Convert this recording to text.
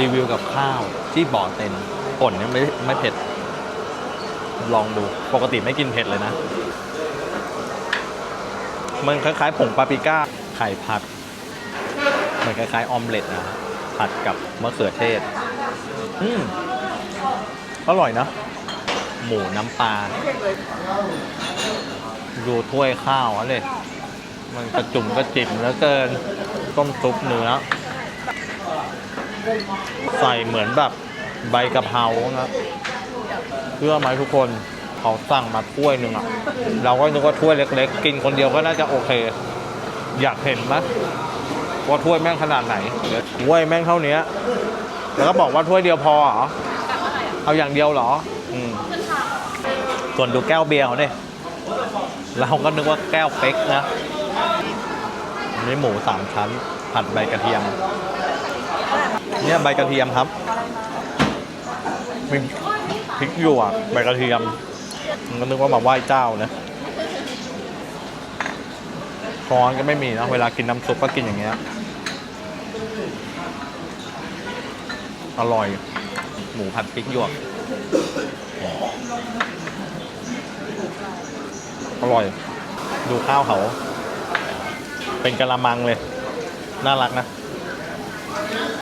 รีวิวกับข้าวที่บ่อเต็นป่นเนี่ยไม่ไม่เผ็ด ลองดูปกติไม่กินเผ็ดเลยนะ มันคล้ายๆผงปาปริก้าไข่ผัด มันคล้ายๆออมเล็ตนะผัดกับมะเขือเทศ อืมอร่อยนะ หมูน้ำปลาดูถ้วยข้าวอะเลย มันกระจุ่มกระจิ๋มเหลือเกิน ต้มซุปเนื้อ ใส่เหมือนแบบใบกะเพรานะเชื่อไหมทุกคนเขาสั่งมาถ้วยหนึ่งอะเราก็นึกว่าถ้วยเล็ก ๆ กินคนเดียวก็น่าจะโอเค อยากเห็นไหมว่าถ้วยแม่งขนาดไหนถ้วยแม่งเท่านี้แล้วก็บอกว่าถ้วยเดียวพอเหรอเอาอย่างเดียวเหรอ อืมส่วนดูแก้วเบียร์เขาเนี่ยเราก็นึกว่าแก้วเป๊กนะนนี้หมูสามชั้นผัดใบกระเทียม เนี่ยใบกระเทียมครับมีพริกหยวกใบกระเทียมมันก็นึกว่ามาไหว้เจ้านะช้อนก็ไม่มีนะเวลากินน้ำซุปก็กินอย่างเงี้ยอร่อย หมูผัดพริกหยวกอร่อย ดูข้าวเขา เป็นกะละมังเลย น่ารักนะ